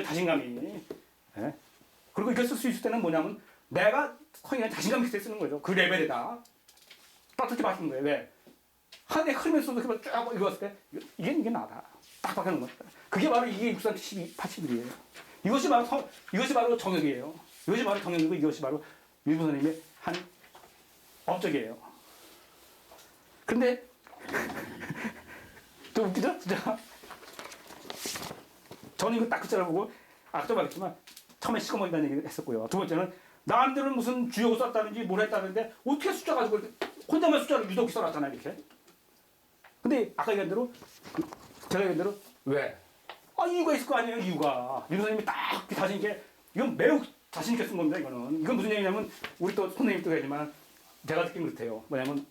자신감이. 예? 그리고 이걸 쓸수 있을 때는 뭐냐면 내가 성인한 자신감 있게 쓰는 거죠. 그 레벨에다. 따뜻히 맞는 거예요. 왜? 한해 흐르면서도 그만 쫙 읽었을 때 이게 이게 나다. 딱 박는 겁니다. 그게 바로 이게 63 12, 81이에요. 이것이 바로 성, 이것이 바로 정역이에요. 이것이 바로 정역이고 이것이 바로 일본 선생님의 한 업적이에요. 근데 좀 웃기죠? 진짜. 저는 이거 딱 글자를 보고 아까도 말했지만 처음에 시커먼다는 얘기를 했었고요. 두 번째는 남들은 무슨 주역을 썼다든지 뭘 했다는데 어떻게 숫자 가지고 혼자만 숫자를 유독히 써놨잖아요 이렇게. 근데 아까 얘기한 대로 그 제가 얘기한 대로 왜? 아 이유가 있을 거 아니에요 이유가. 이 선생님이 딱 자신 있게 이건 매우 자신 있게 쓴 겁니다 이거는. 이건 무슨 얘기냐면 우리 또 선생님도 얘기지만 제가 느낀 그렇대요. 뭐냐면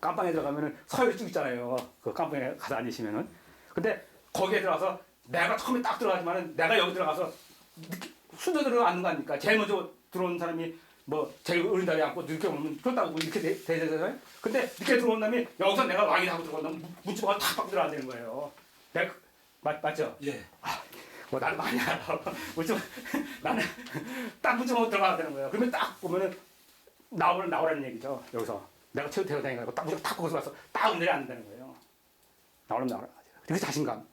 깜빵에 들어가면은 서열이 쭉 있잖아요. 그 깜빵에 가서 앉으시면은. 근데 거기에 들어가서 내가 처음에 딱 들어가지만은 내가 여기 들어가서 늦게- 순서대로 앉는 거 아닙니까? 제일 먼저 들어온 사람이 뭐 제일 어린 다리 앉고 늦게 오면 그렇다고 뭐 이렇게 돼- 되잖아요. 근데 늦게 들어온 놈이 여기서 내가 왕이다 하고 들어가면 문지방을 탁 박고 들어가야 되는 거예요. 내가 그- 맞, 맞죠? 예. 뭐 나는 많이 알아. 뭐좀 나는 딱 문지방으로 들어가야 되는 거예요. 그러면 딱 보면은 나오라 나오라는 얘기죠. 여기서 내가 최고 대로 다니고 딱 무조건 탁 거기서 와서 딱 내려 앉는다는 거예요. 나오라면 나오라. 그 자신감.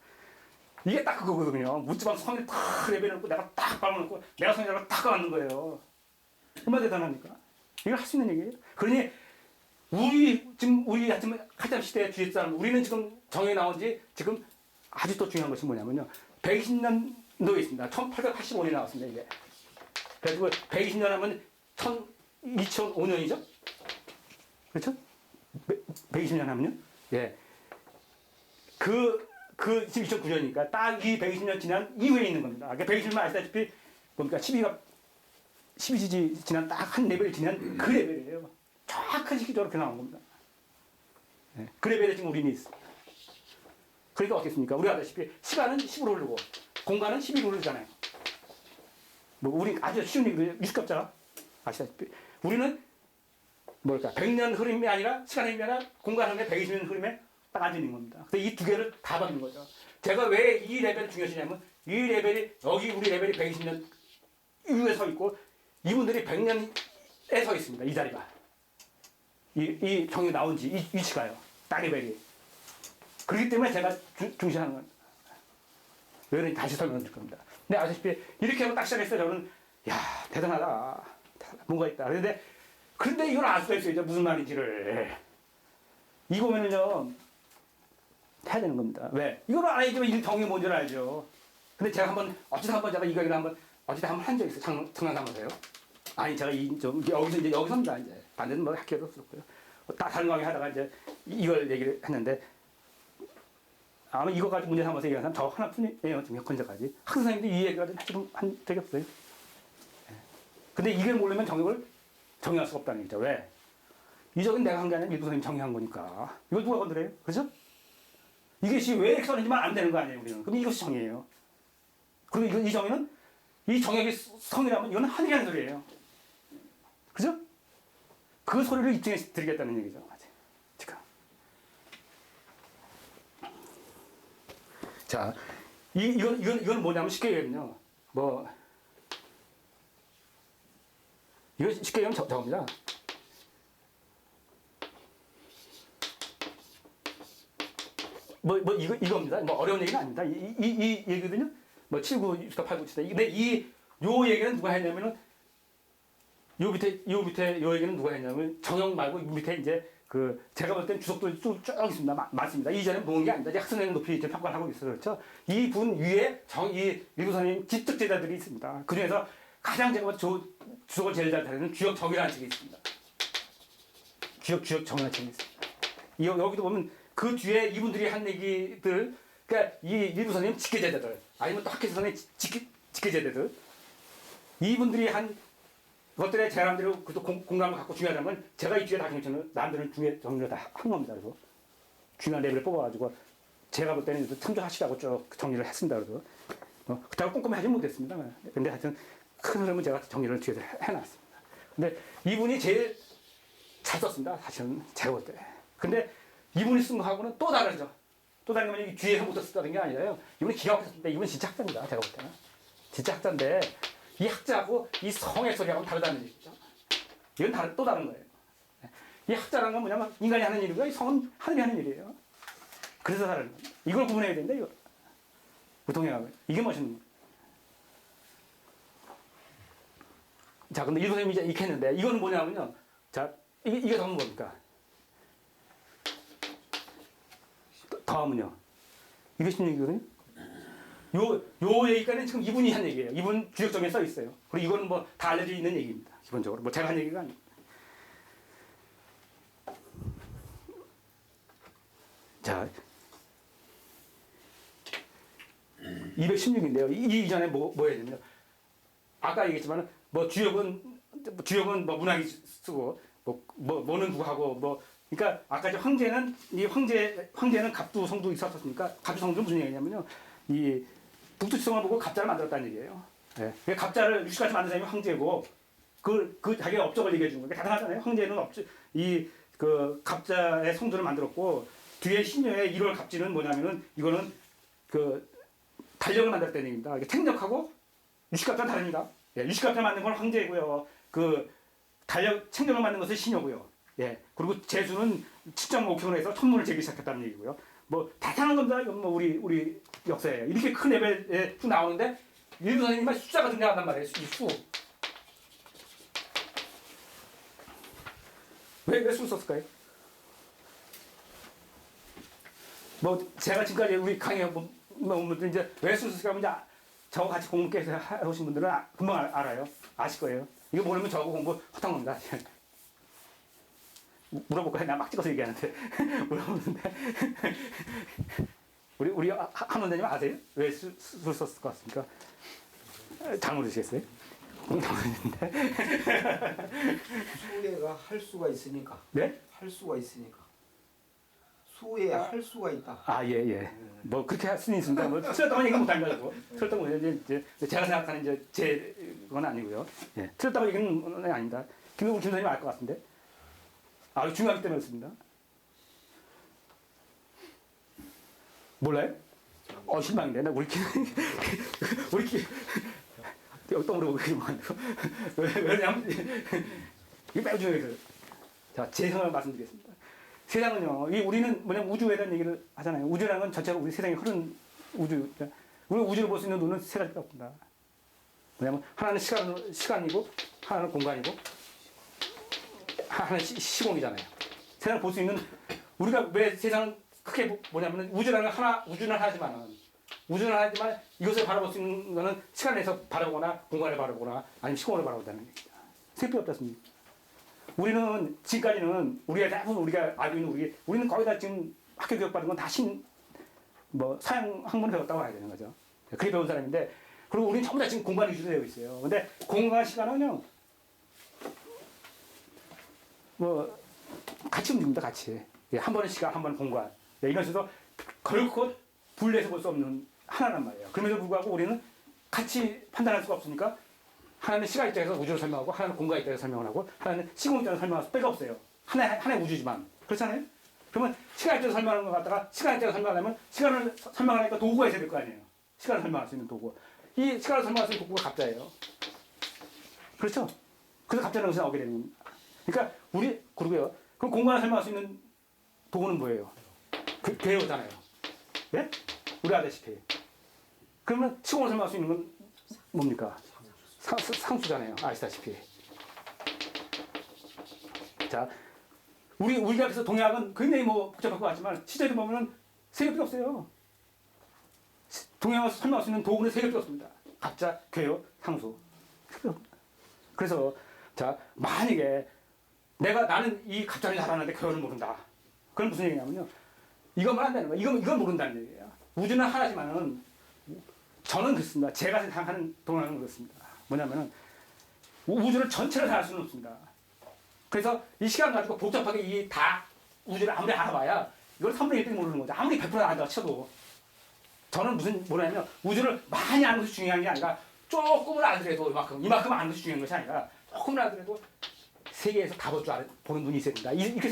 이게 딱 그거거든요. 문지방 성에 탁 레벨을 놓고 내가 딱 밟아놓고 내가 성이라고 딱 가는 거예요. 얼마나 대단합니까? 이걸 할 수 있는 얘기예요. 그러니 우리 지금 우리 하여튼 하참 시대 뒤에 사람 우리는 지금 정에 나온 지 지금 아주 또 중요한 것이 뭐냐면요. 120년도에 있습니다. 1885년에 나왔습니다. 이게. 그래가지고 120년 하면 1000, 2005년이죠? 그렇죠? 120년 하면요? 예. 그, 그, 지금 2009년이니까 딱 이 120년 지난 이후에 있는 겁니다. 그러니까 120년 아시다시피 뭡니까? 12가, 12지지 지난 딱 한 레벨 지난 그 레벨이에요. 정확한 시기적으로 그렇게 나온 겁니다. 예. 그 레벨에 지금 우리는 있습니다. 그러니까 어떻겠습니까? 우리가 아다시피 시간은 10으로 흐르고 공간은 12로 흐르잖아요. 뭐 우리 아주 쉬운 얘기를 유식급자 아시다시피 우리는 뭘까 100년 흐름이 아니라 시간 흐름이 아니라 공간 흐름에 120년 흐름에 있는 겁니다. 근데 이두 개를 다 받는 거죠. 제가 왜 이 레벨이 중요하냐면 이 레벨이 여기 우리 레벨이 120년 이후에 서 있고 이분들이 100년에 서 있습니다. 이 자리가 이, 이 정이 나온 지 이 위치가요. 딱 레벨이 그렇기 때문에 제가 주- 중시하는 겁니다. 왜 그런지 다시 설명해 줄 겁니다. 근데 아시다시피 이렇게 하고 딱 시작했어요. 저는 야 대단하다. 뭔가 있다. 그런데 근데 이걸 알 수가 있어요. 이제 무슨 말인지를. 이 보면은요 해야 되는 겁니다. 왜? 이걸 알아야지만 이 정이 뭔지를 알죠. 근데 제가 한번 어찌다 한번 제가 이거 한번 어찌다 한번 한 적 있어요. 장, 장난삼아서요. 아니 제가 이좀 여기서 이제 여기서입니다 이제 반대는 뭐 학교도 없었고요. 다 다른 강의 하다가 이제 이- 이걸 얘기를 했는데 아마 이거 가지고 문제 삼아서 얘기하는 사람 저 하나뿐이에요 지금 현재까지 학생 선생님도 이 얘기가 지금 한 적이 없어요. 예. 근데 이걸 모르면 정역을 정의할 수가 없다는 얘기죠. 왜? 이 적은 내가 한 게 아니라 일부 선생님 정의한 거니까. 이걸 누가 건드려요? 그죠? 이것이 왜 이렇게 썼는지만 안 되는 거 아니에요, 우리는. 그럼 이것이 정의예요. 그리고 이거, 이 정의는, 이 정역이 성이라면 이거는 하늘이 하는 소리예요. 그죠? 그 소리를 입증해 드리겠다는 얘기죠. 자, 이, 이건, 이건, 이건 뭐냐면 쉽게 얘기하면요. 뭐, 이거 쉽게 얘기하면 저, 저겁니다. 뭐, 뭐, 이거, 이겁니다. 뭐, 어려운 얘기는 아닙니다. 이, 이, 이 얘기거든요. 뭐, 79, 64, 89, 74. 근데 이, 요 얘기는 누가 했냐면은, 요 밑에, 요 밑에, 요 얘기는 누가 했냐면, 정영 말고, 이 밑에 이제, 그, 제가 볼 땐 주석도 쭉, 쭉 있습니다. 마- 많습니다. 이전에 모은 게 아닙니다. 이제 학생들 높이 이제 평가를 하고 있어요. 그렇죠? 이 분 위에 정, 이 일부 선생님 집특제자들이 있습니다. 그 중에서 가장 제가 볼 조, 주석을 제일 잘 다루는 주역 정이라는 책이 있습니다. 주역, 주역 정이라는 책이 있습니다. 이, 여기도 보면 그 뒤에 이분들이 한 얘기들, 그러니까 이 일부 선생님 직계제자들, 아니면 또 학교 선생님 직계, 직계제자들, 이분들이 한 것들에 제 나름대로 그도 공감을 갖고 중요하다면 제가 이 뒤에 다 정리를 남들은 중에 정리를 다 한 겁니다. 그래서 중요한 레벨을 뽑아가지고 제가 볼 때는 참조하시라고 쭉 정리를 했습니다. 그래서 어, 그렇다고 꼼꼼히 하지 못했습니다. 근데 하여튼 큰 흐름은 제가 정리를 뒤에서 해- 해놨습니다. 근데 이분이 제일 잘 썼습니다. 사실은 제가 볼 때. 근데 이분이 쓴 거하고는 또 다르죠. 또 다른 건이 뒤에 한부터 쓰다는 게 아니라요. 이분이 기가 막혔습니다. 이분은 진짜 학자입니다. 제가 볼 때는. 진짜 학자인데 이 학자하고 이 성의 소리하고 다르다는 얘기죠. 이건 다른, 또 다른 거예요. 이 학자라는 건 뭐냐면 인간이 하는 일이고 이 성은 하늘이 하는 일이에요. 그래서 다른. 이걸 구분해야 된다 이거. 보통이하고 이게 멋있는 거예요. 자, 근데 이 선생님이 이제 했는데 이거는 뭐냐면요. 자, 이게 이게 더하면 뭡니까? 더- 더하면요. 이게 16이거든요. 요, 요 얘기까지는 지금 이분이 한 얘기예요. 이분 주역정에 써 있어요. 그리고 이거는 뭐 다 알려져 있는 얘기입니다. 기본적으로. 뭐 제가 한 얘기가 아니에요. 자, 216인데요. 이 이전에 뭐, 뭐 해야 되냐면, 아까 얘기했지만, 뭐 주역은, 주역은 뭐 문학이 쓰고, 뭐, 뭐, 뭐는 누구 하고, 뭐, 그러니까 아까 이제 황제는, 이 황제, 황제는 갑두 성도 있었으니까, 갑두 성도 무슨 얘기냐면요. 이 북두지성을 보고 갑자를 만들었다는 얘기예요. 예. 그 갑자를 육식까지 만든 사람이 황제고, 그, 그 자기가 업적을 얘기해 주는 거예요. 대단하잖아요. 황제는 업적, 이, 그 갑자의 성도를 만들었고, 뒤에 신녀의 1월 갑지는 뭐냐면은, 이거는 그 달력을 만들었다는 얘기입니다. 이게 책력하고 유식갑자는 다릅니다. 예, 유식갑자 만든 건 황제고요. 그 달력 책력을 만든 것은 신녀고요. 예, 그리고 제수는 7.5km에서 천문을 재기 시작했다는 얘기고요. 뭐 대단한 겁니다. 이건 뭐 우리 우리 역사에 이렇게 큰 레벨에 쭉 나오는데 일부 선생님만 숫자가 등장한단 말이에요. 이 수. 왜왜 수 썼을까요? 뭐 제가 지금까지 우리 강의 뭐, 분들 이제 왜 수술가 이제 저하고 같이 공부해서 해오신 분들은 아- 금방 알- 알아요. 아실 거예요. 이거 모르면 저하고 공부 허탕 겁니다. 물어볼까요? 나 막 찍어서 얘기하는데 물어보는데 우리 우리 하- 한 원장님 아세요? 왜 수, 술 썼을 것 같습니까? 잘 모르시겠어요? 공담원인데 수에가 할 수가 있으니까 네? 할 수가 있으니까 수에 할 수가 있다. 아, 예, 예. 뭐, 그렇게 할 수는 있습니다. 뭐, 틀렸다고 얘기 못 합니다, 저도. 틀렸다고 이제, 이제, 제가 생각하는 이제 제, 건 아니고요. 예. 틀렸다고 얘기는 아닙니다. 김, 김 선생님 알 것 같은데. 아, 이거 중요하기 때문에 그렇습니다. 몰라요? 어, 실망인데. 나 우리 김, 우리 김, 여기 또 그러면 왜, 왜냐면, 이게 매우 중요해서. 자, 제 생각을 말씀드리겠습니다. 세상은요, 이 우리는 뭐냐면 우주에 대한 얘기를 하잖아요. 우주라는 건 전체로 우리 세상에 흐르는 우주. 우리 우주를 볼 수 있는 눈은 세 가지가 없습니다. 뭐냐면 하나는 시간, 시간이고, 하나는 공간이고, 하나는 시, 시공이잖아요. 세상을 볼 수 있는, 우리가 왜 세상을 크게 보- 뭐냐면 우주라는 건 하나, 우주는 하나지만, 우주는 하나지만 이것을 바라볼 수 있는 거는 시간에서 바라보거나, 공간을 바라보거나, 아니면 시공을 바라본다는 얘기죠. 세표 없잖습니까? 우리는 지금까지는 우리가 대부분 우리가 알고 있는 우리 우리는 거의 다 지금 학교 교육 받은 건 다 신 뭐 사양 학문 배웠다고 해야 되는 거죠. 그게 배운 사람인데 그리고 우리는 전부 다 지금 공간 위주로 되어 있어요. 근데 공간 시간은요 뭐 같이 움직입니다. 같이 예, 한 번은 시간 한 번은 공간 예, 이런 식으로 결코 분리해서 볼 수 없는 하나란 말이에요. 그럼에도 불구하고 우리는 같이 판단할 수가 없으니까 하나는 시간 입장에서 우주를 설명하고 하나는 공간 입장에서 설명을 하고 하나는 시공 입장에서 설명할 수밖에 없어요. 하나의, 하나의 우주지만. 그렇잖아요? 그러면 시간 입장에서 설명하는 것 갖다가 시간 입장에서 설명하려면 시간을 서- 설명하니까 도구가 있어야 될 거 아니에요. 시간을 설명할 수 있는 도구. 이 시간을 설명할 수 있는 도구가 갑자예요. 그렇죠? 그래서 갑자라는 것이 나오게 되는. 그러니까 우리, 그러고요. 그럼 공간을 설명할 수 있는 도구는 뭐예요? 그, 배우잖아요. 예? 우리 아다시피. 그러면 시공을 설명할 수 있는 건 뭡니까? 상, 상수잖아요. 아시다시피. 자, 우리 우리가 그래서 동양은 굉장히 뭐 복잡할 것 같지만 시제를 보면은 세 개밖에 없어요. 시- 동양을 설명할 수 있는 도구는 세 개밖에 없습니다. 갑자, 괴요, 상수. 그래서 자 만약에 내가 나는 이 갑자를 잘하는데 괴요를 모른다. 그건 무슨 얘기냐면요. 이것만 한다는 거야. 이건 이걸 모른다는 얘기예요. 우주는 하나지만은 저는 그렇습니다. 제가 생각하는 동양은 그렇습니다. 뭐냐면은 우주를 전체를 다 알 수는 없습니다. 그래서 이 시간 가지고 복잡하게 이 다 우주를 아무리 알아봐야 이걸 3분의 1밖에 모르는 거죠. 아무리 100% 안다고 쳐도. 저는 무슨 뭐냐면 우주를 많이 아는 것이 중요한 게 아니라 조금을 알더라도 이만큼 이만큼 아는 것이 중요한 것이 아니라 조금을 알더라도 세계에서 다 볼 줄 아는 보는 눈이 있어야 된다. 이- 이렇게